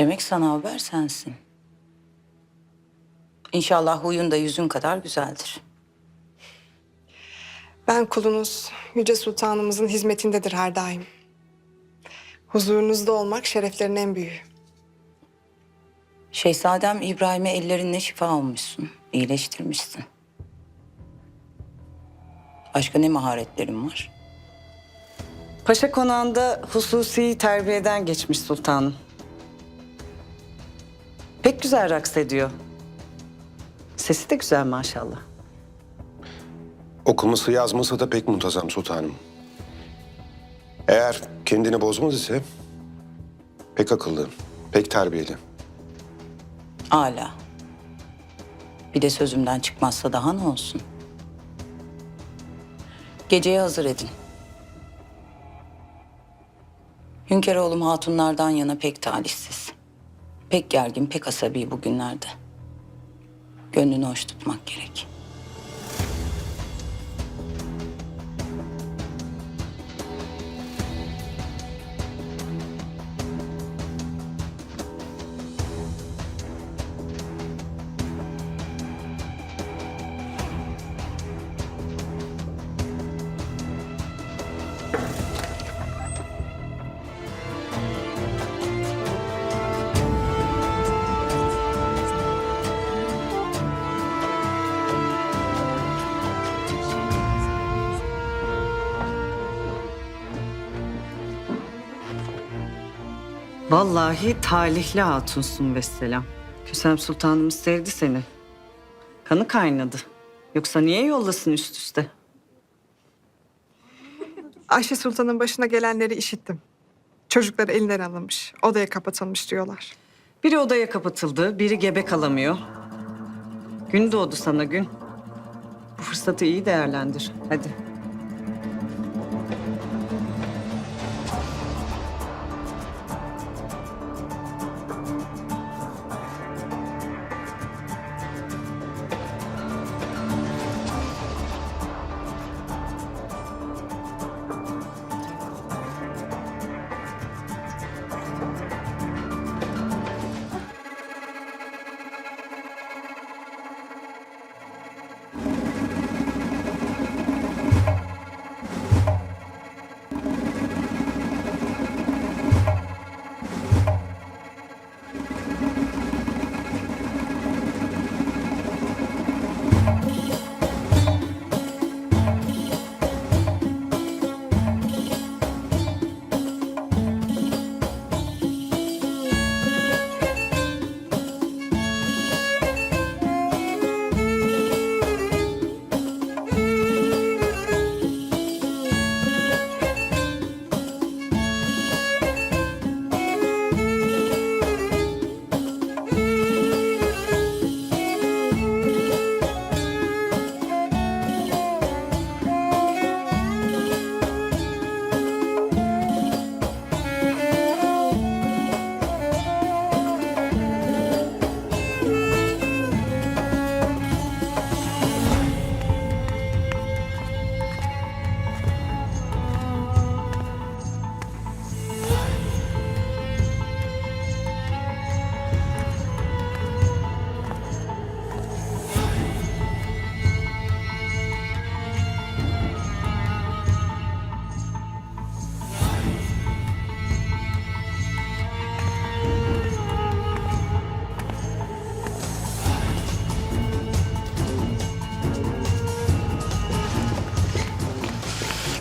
Demek sana haber sensin. İnşallah huyun da yüzün kadar güzeldir. Ben kulunuz Yüce Sultanımızın hizmetindedir her daim. Huzurunuzda olmak şereflerin en büyüğü. Şehzadem İbrahim'e ellerinle şifa olmuşsun. iyileştirmişsin. Başka ne maharetlerin var? Paşa konağında hususi terbiyeden geçmiş sultanım. Pek güzel raks ediyor. Sesi de güzel maşallah. Okuması yazması da pek muntazam sultanım. Eğer kendini bozmaz ise pek akıllı, pek terbiyeli. Âlâ. Bir de sözümden çıkmazsa daha ne olsun? Geceye hazır edin. Hünkâroğlum hatunlardan yana pek talihsiz. Pek gergin, pek asabi bugünlerde. Gönlünü hoş tutmak gerek. Vallahi talihli hatunsun vesselam. Kösem sultanımız sevdi seni. Kanı kaynadı. Yoksa niye yollasın üst üste? Ayşe Sultan'ın başına gelenleri işittim. Çocukları elinden alınmış, odaya kapatılmış diyorlar. Biri odaya kapatıldı, biri gebe kalamıyor. Gün doğdu sana gün. Bu fırsatı iyi değerlendir. Hadi.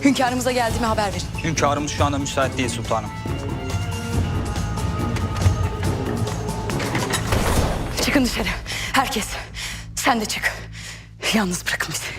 Hünkârımıza geldiğimi haber verin. Hünkârımız şu anda müsait değil sultanım. Çıkın dışarı. Herkes. Sen de çık. Yalnız bırakın bizi.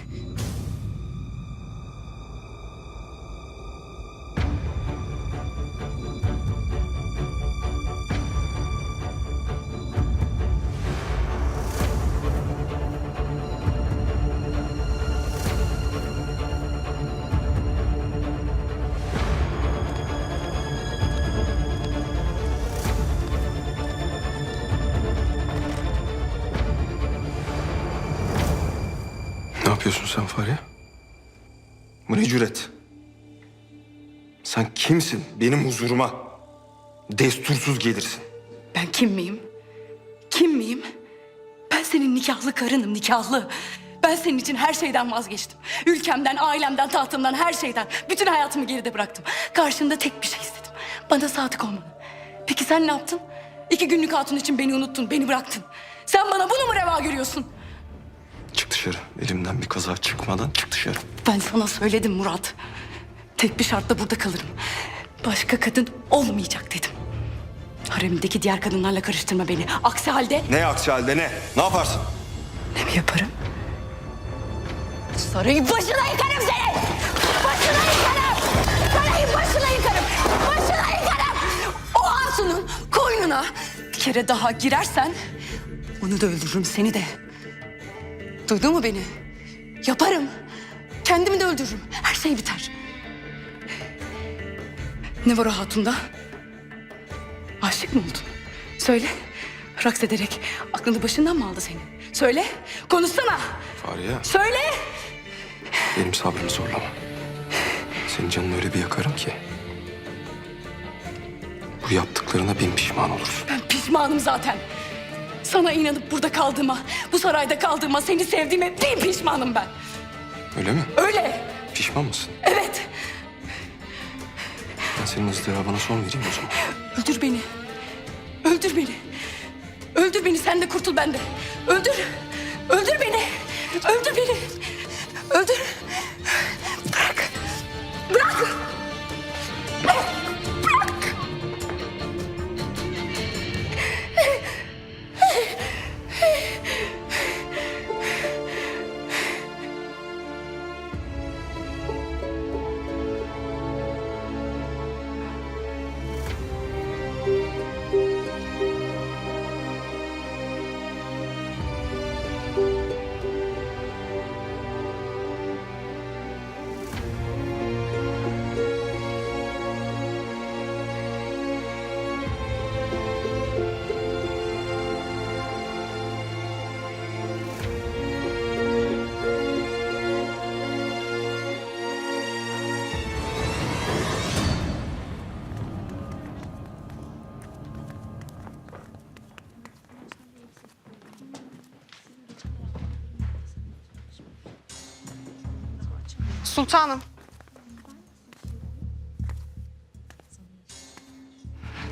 Yapıyorsun sen Fahriye? Bu ne cüret? Sen kimsin? Benim huzuruma destursuz gelirsin. Ben kim miyim? Kim miyim? Ben senin nikahlı karınım, nikahlı. Ben senin için her şeyden vazgeçtim. Ülkemden, ailemden, tahtımdan, her şeyden. Bütün hayatımı geride bıraktım. Karşında tek bir şey istedim. Bana sadık olmanı. Peki sen ne yaptın? İki günlük hatun için beni unuttun, beni bıraktın. Sen bana bunu mu reva görüyorsun? Çık dışarı. Elimden bir kaza çıkmadan çık dışarı. Ben sana söyledim Murat. Tek bir şartla burada kalırım. Başka kadın olmayacak dedim. Haremindeki diğer kadınlarla karıştırma beni. Aksi halde Ne aksi halde ne? Ne yaparsın? ne mi yaparım? Sarayı başına yıkarım seni! Başına yıkarım! Sarayı başına yıkarım! Başına yıkarım! O hatunun koynuna bir kere daha girersen... ...onu da öldürürüm seni de. Duydun mu beni? Yaparım. Kendimi de öldürürüm. Her şey biter. Ne var o hatunda? Aşık mı oldun? Söyle. Raks ederek aklını başından mı aldı senin? Söyle. Konuşsana. Fahriye Söyle. benim sabrımı zorlama. Senin canını öyle bir yakarım ki. Bu yaptıklarına bin pişman olursun. Ben pişmanım zaten. Sana inanıp burada kaldığıma, bu sarayda kaldığıma, seni sevdiğime bin pişmanım ben. Öyle mi? Öyle. Pişman mısın? Evet. Ben senin ızdırabına son vereyim o zaman. Öldür beni. Öldür beni. Öldür beni sen de kurtul ben de. Öldür. Öldür beni. Öldür beni. Öldür. Bırak. Bırak. Bırak. Sultanım.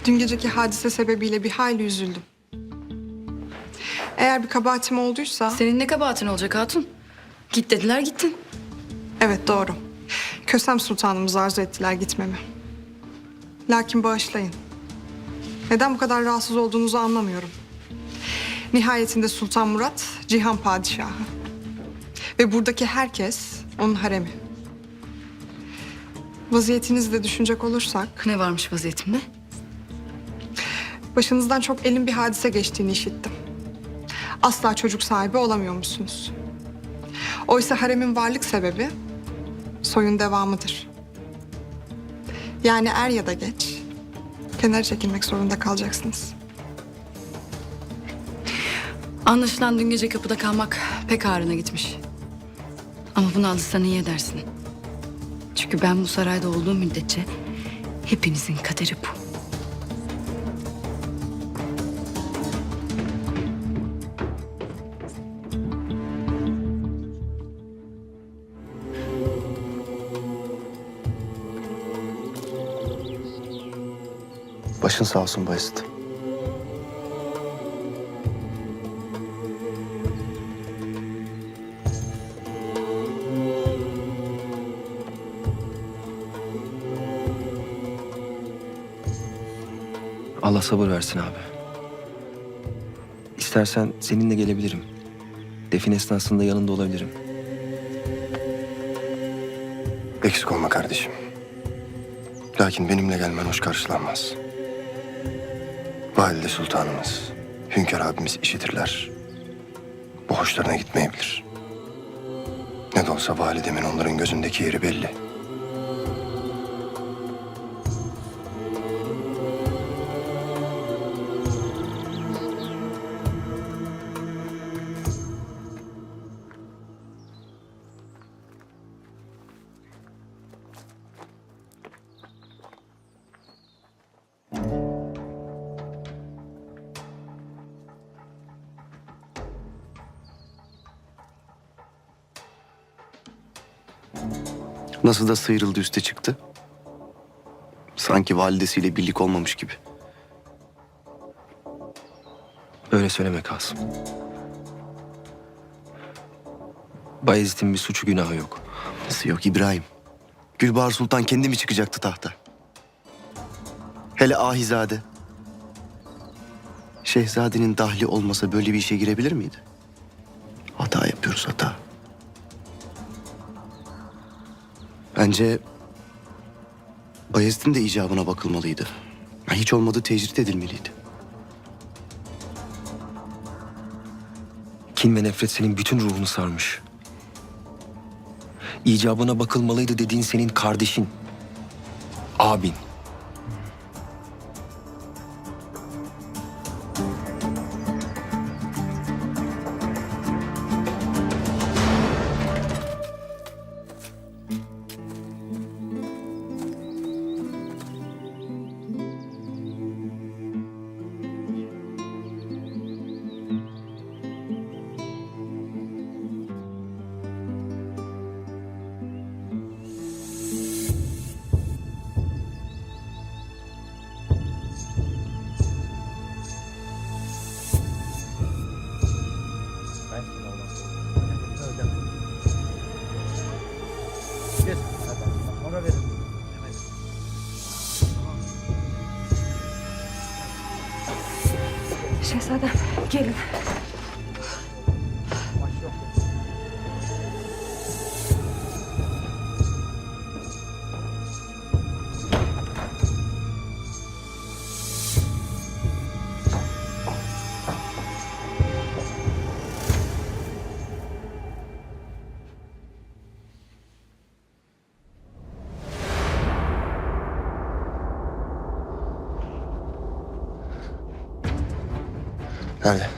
Dün geceki hadise sebebiyle bir hayli üzüldüm. Eğer bir kabahatim olduysa... Senin ne kabahatin olacak hatun? Git dediler gittin. Evet doğru. Kösem sultanımız arzu ettiler gitmemi. Lakin bağışlayın. Neden bu kadar rahatsız olduğunuzu anlamıyorum. Nihayetinde Sultan Murat Cihan Padişahı. Ve buradaki herkes onun haremi. Vaziyetinizi de düşünecek olursak... Ne varmış vaziyetimde? Başınızdan çok elin bir hadise geçtiğini işittim. Asla çocuk sahibi olamıyormuşsunuz. Oysa haremin varlık sebebi soyun devamıdır. Yani er ya da geç kenara çekilmek zorunda kalacaksınız. Anlaşılan dün gece kapıda kalmak pek ağrına gitmiş. Ama bunu alırsan iyi edersin. Çünkü ben bu sarayda olduğum müddetçe hepinizin kaderi bu. Başın sağ olsun Bayezid. Allah sabır versin abi. İstersen seninle gelebilirim. Defin esnasında yanında olabilirim. Eksik olma kardeşim. Lakin benimle gelmen hoş karşılanmaz. Valide Sultanımız, Hünkar abimiz işitirler. Bu hoşlarına gitmeyebilir. Ne de olsa validemin onların gözündeki yeri belli. Nasıl da sıyrıldı üste çıktı. Sanki validesiyle birlik olmamış gibi. Öyle söyleme Kasım. Bayezid'in bir suçu günahı yok. Nasıl yok İbrahim? Gülbahar Sultan kendi mi çıkacaktı tahta? Hele Ahizade. Şehzadenin dahli olmasa böyle bir işe girebilir miydi? Hata yapıyoruz hata. Bence Bayezid'in de icabına bakılmalıydı. Hiç olmadı tecrit edilmeliydi. Kin ve nefret senin bütün ruhunu sarmış. İcabına bakılmalıydı dediğin senin kardeşin. Abin. Şehzadem gelin. Nerede?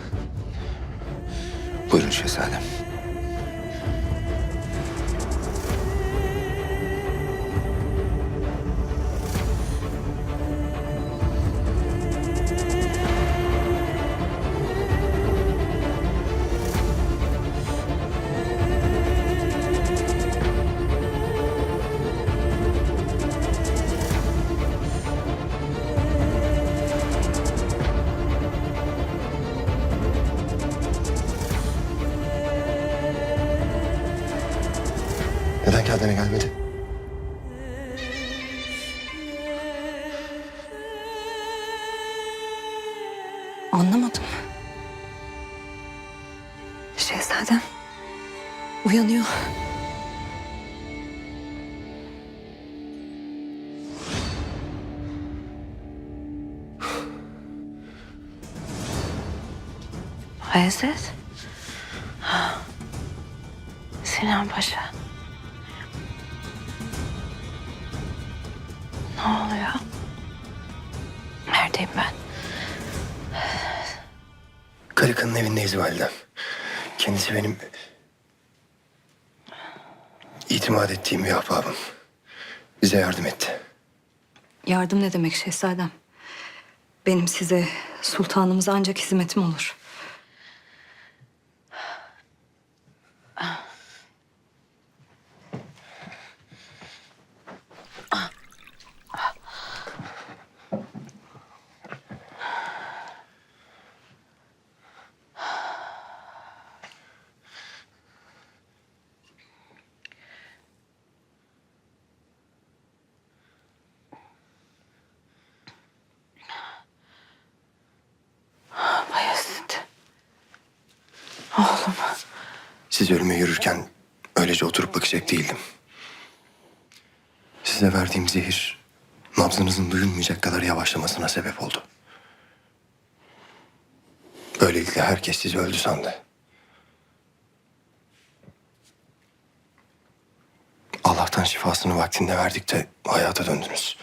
Uyanıyor. Bayezid. Sinan Paşa. Ne oluyor? Neredeyim ben? Karıkanın evindeyiz validem. Kendisi benim itimat ettiğim bir ahbabım. Bize yardım etti. Yardım ne demek şehzadem? Benim size sultanımıza ancak hizmetim olur. Siz ölüme yürürken öylece oturup bakacak değildim. Size verdiğim zehir nabzınızın duyulmayacak kadar yavaşlamasına sebep oldu. Böylelikle herkes sizi öldü sandı. Allah'tan şifasını vaktinde verdik de hayata döndünüz.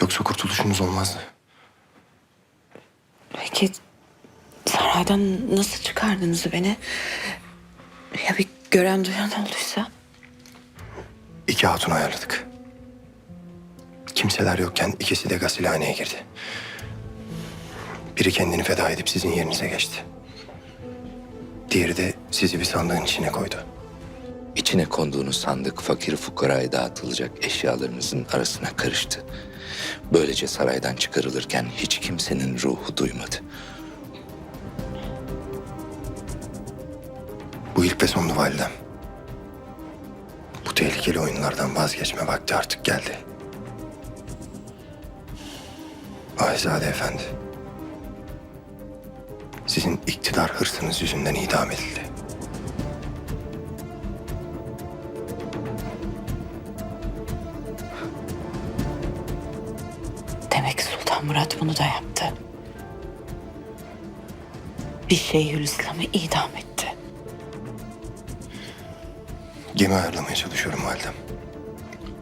Yoksa kurtuluşunuz olmazdı. Peki saraydan nasıl çıkardınız beni? Ya bir gören duyan olduysa? İki hatun ayarladık. Kimseler yokken ikisi de gasilhaneye girdi. Biri kendini feda edip sizin yerinize geçti. Diğeri de sizi bir sandığın içine koydu. İçine konduğunuz sandık fakir fukaraya dağıtılacak eşyalarınızın arasına karıştı. Böylece saraydan çıkarılırken hiç kimsenin ruhu duymadı. Bu ilk ve sondu validem. Bu tehlikeli oyunlardan vazgeçme vakti artık geldi. Ahizade Efendi. Sizin iktidar hırsınız yüzünden idam edildi. Demek Sultan Murat bunu da yaptı. Bir Şeyhülislam'ı idam etti. Gemi ayarlamaya çalışıyorum validem.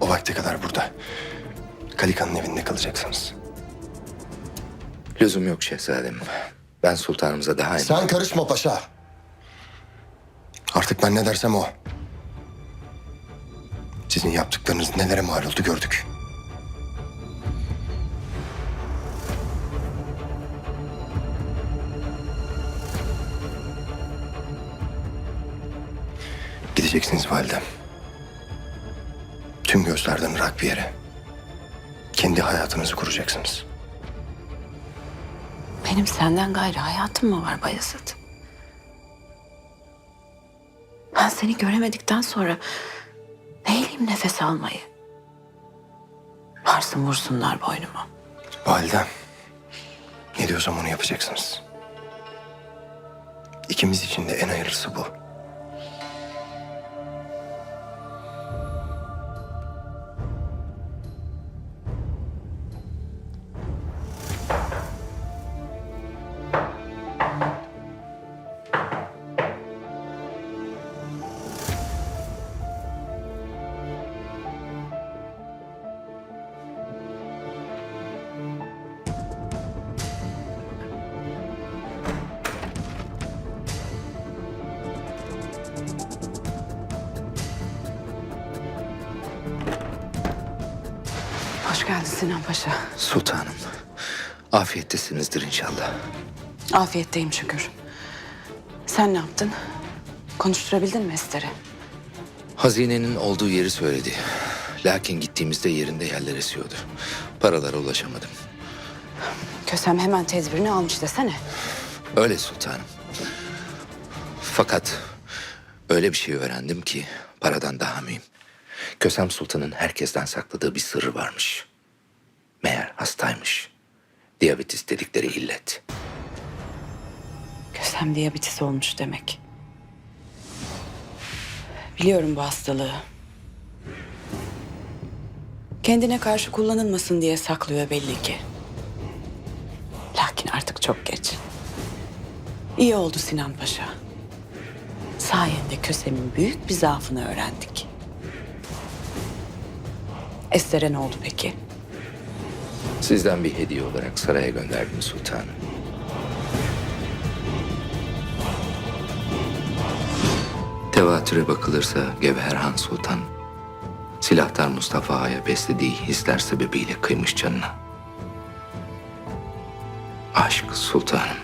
O vakte kadar burada. Kalika'nın evinde kalacaksınız. Lüzum yok şehzadem. Ben sultanımıza daha Sen karışma paşa. Artık ben ne dersem o. Sizin yaptıklarınız nelere mal oldu gördük. Gideceksiniz validem. Tüm gözlerden ırak bir yere. Kendi hayatınızı kuracaksınız. Benim senden gayrı hayatım mı var Bayezid? Ben seni göremedikten sonra neyleyim nefes almayı? Varsın vursunlar boynuma. Validem. Ne diyorsam onu yapacaksınız. İkimiz için de en hayırlısı bu. Geldin Sinan Paşa. Sultanım. Afiyettesinizdir inşallah. Afiyetteyim şükür. Sen ne yaptın? Konuşturabildin mi Ester'i? Hazinenin olduğu yeri söyledi. Lakin gittiğimizde yerinde yerler esiyordu. Paralara ulaşamadım. Kösem hemen tedbirini almış desene. Öyle sultanım. Fakat öyle bir şey öğrendim ki paradan daha mühim. Kösem Sultan'ın herkesten sakladığı bir sırrı varmış. Meğer hastaymış. Diyabetis dedikleri illet. Kösem diyabetis olmuş demek. Biliyorum bu hastalığı. Kendine karşı kullanılmasın diye saklıyor belli ki. Lakin artık çok geç. İyi oldu Sinan Paşa. Sayende Kösem'in büyük bir zaafını öğrendik. Ester'e ne oldu peki? Sizden bir hediye olarak saraya gönderdim sultanım. Tevatüre bakılırsa Gevherhan Sultan, silahtar Mustafa Ağa'ya beslediği hisler sebebiyle kıymış canına. Aşk sultanım.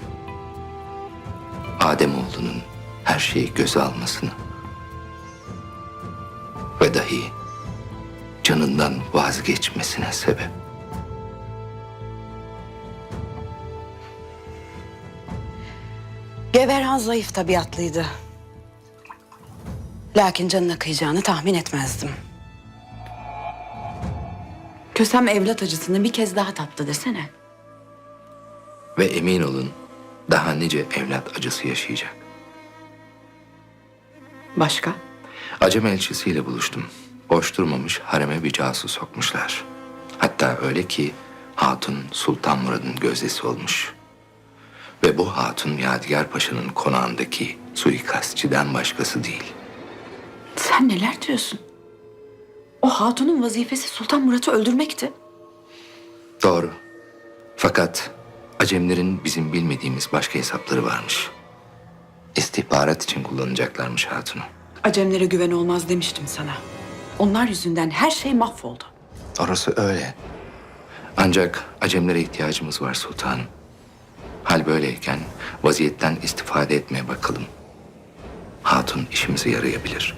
Ademoğlunun her şeyi göze almasını ve dahi canından vazgeçmesine sebep. Geverhan zayıf tabiatlıydı. Lakin canına kıyacağını tahmin etmezdim. Kösem evlat acısını bir kez daha tattı desene. Ve emin olun daha nice evlat acısı yaşayacak. Başka? Acem elçisiyle buluştum. Boş durmamış hareme bir casus sokmuşlar. Hatta öyle ki Hatun Sultan Murad'ın gözdesi olmuş. Ve bu hatun Yadigar Paşa'nın konağındaki suikastçiden başkası değil. Sen neler diyorsun? O hatunun vazifesi Sultan Murat'ı öldürmekti. Doğru. Fakat Acemlerin bizim bilmediğimiz başka hesapları varmış. İstihbarat için kullanacaklarmış hatunu. Acemlere güven olmaz demiştim sana. Onlar yüzünden her şey mahvoldu. Orası öyle. Ancak Acemlere ihtiyacımız var sultanım. Hal böyleyken vaziyetten istifade etmeye bakalım. Hatun işimize yarayabilir.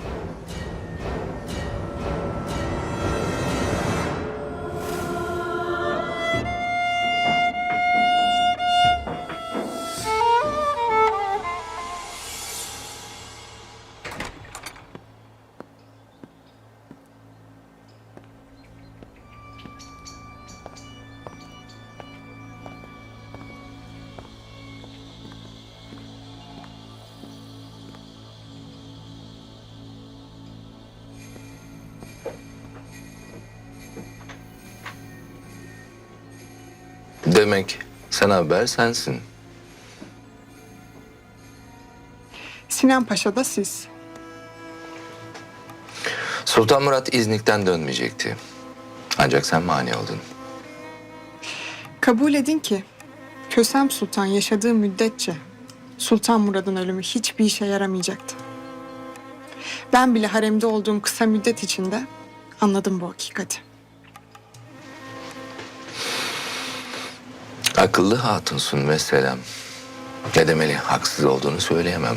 Demek sen haber sensin. Sinan Paşa da siz. Sultan Murat İznik'ten dönmeyecekti. Ancak sen mani oldun. Kabul edin ki Kösem Sultan yaşadığı müddetçe Sultan Murad'ın ölümü hiçbir işe yaramayacaktı. Ben bile haremde olduğum kısa müddet içinde anladım bu hakikati. Akıllı hatunsun ve selam. Ne demeli haksız olduğunu söyleyemem.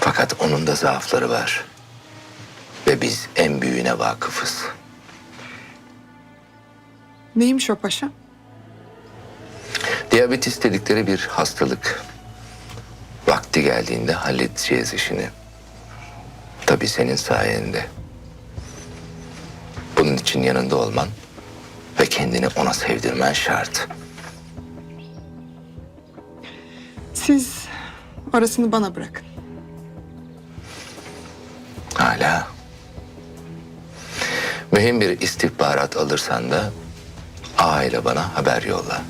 Fakat onun da zaafları var. Ve biz en büyüğüne vakıfız. Neymiş o paşa? Diyabetis dedikleri bir hastalık. Vakti geldiğinde halledeceğiz işini. Tabii senin sayende. Bunun için yanında olman ve kendini ona sevdirmen şart. Siz orasını bana bırakın. Hala. Mühim bir istihbarat alırsan da aile bana haber yolla.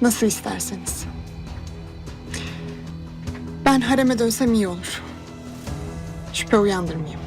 Nasıl isterseniz. Ben hareme dönsem iyi olur. Şüphe uyandırmayayım.